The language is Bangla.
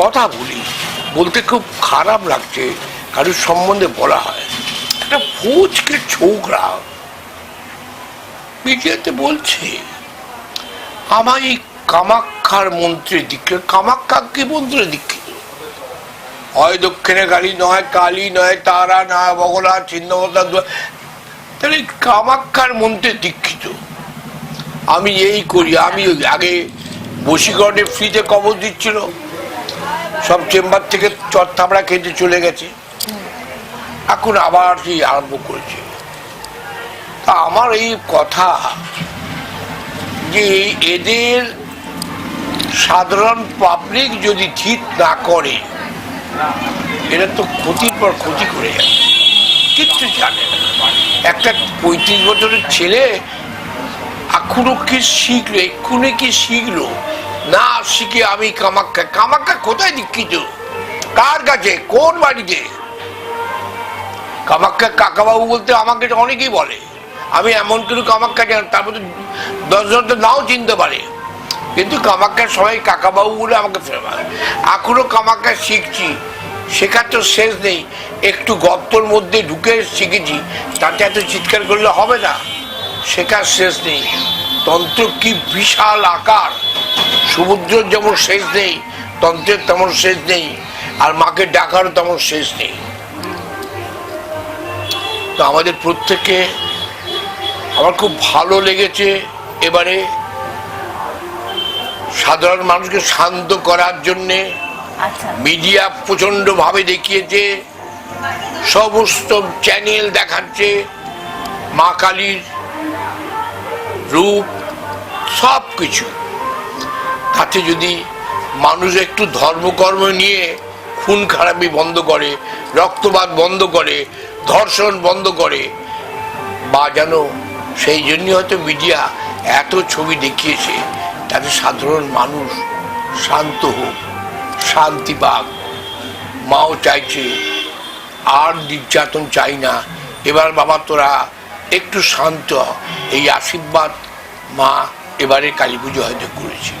কথা বলি। বলতে খুব খারাপ লাগছে, কারোর সম্বন্ধে বলা হয়। একটা ফুচকে ছোকরা মিডিয়াতে বলছে আমার এই কামাক্ষার মন্ত্রের দীক্ষা কামাক্ষা কি মন্ত্রের দীক্ষিত হয় দক্ষিণে কালী, নয় কালী, নয় তারা, নয় বগলা চিহ্নবতা তাহলে কামাক্ষার মন্ত্রে দীক্ষিত আমি এই করি আমি আগে বসিগড়ে ফ্রিতে কবর দিচ্ছিল। সব চেম্বার থেকে চট থাবড়া খেতে চলে গেছে। এখন আবার সেই আরম্ভ করেছে। তা আমার এই কথা যে এদের সাধারণ পাবলিক যদি ঠিক না করে, এরা তো ক্ষতির পর ক্ষতি করে যাবে কিচ্ছু জানে না। একটা পঁয়ত্রিশ বছরের ছেলে এখনও কি শিখলো, এক্ষুনি কি শিখলো? না শিখে আমি কামাক্কা কামাক্কা কোথায় দীক্ষিত? কার কাছে? কোন বাড়িতে? কামাক্কা কাকাবাবু বলতে আমাকে অনেকেই বলে। আমি এমন কিছু কামাক্কা জানি তার দশজন তো নাও চিনতে পারে। কিন্তু কামাক্কার সবাই কাকাবাবু বলে আমাকে এখনও কামাক্কা শিখছি, শেখার তো শেষ নেই। একটু গর্তর মধ্যে ঢুকে শিখেছি, তাতে এত চিৎকার করলে হবে না। শেখার শেষ নেই। তন্ত্র কি বিশাল আকার। সমুদ্রের যেমন শেষ নেই তন্ত্রের তেমন শেষ নেই আর মাকে ডাকারও তেমন শেষ নেই। তো আমাদের প্রত্যেককে আমার খুব ভালো লেগেছে এবারে সাধারণ মানুষকে শান্ত করার জন্যে। আচ্ছা। মিডিয়া প্রচণ্ড ভাবে দেখিয়েছে সমস্ত চ্যানেল দেখাচ্ছে মা কালীর রূপ সব কিছু তাতে যদি মানুষ একটু ধর্মকর্ম নিয়ে খুন খারাপি বন্ধ করে, রক্তপাত বন্ধ করে, ধর্ষণ বন্ধ করে, বা যেন সেই জন্য হয়তো মিডিয়া এত ছবি দেখিয়েছে, তাতে সাধারণ মানুষ শান্ত হোক, শান্তি পাক। মাও চাইছে, আর নির্যাতন চাই না। এবার বাবা তোরা একটু শান্ত এই আশীর্বাদ মা এবারে কালী পুজো হয়তো করেছে।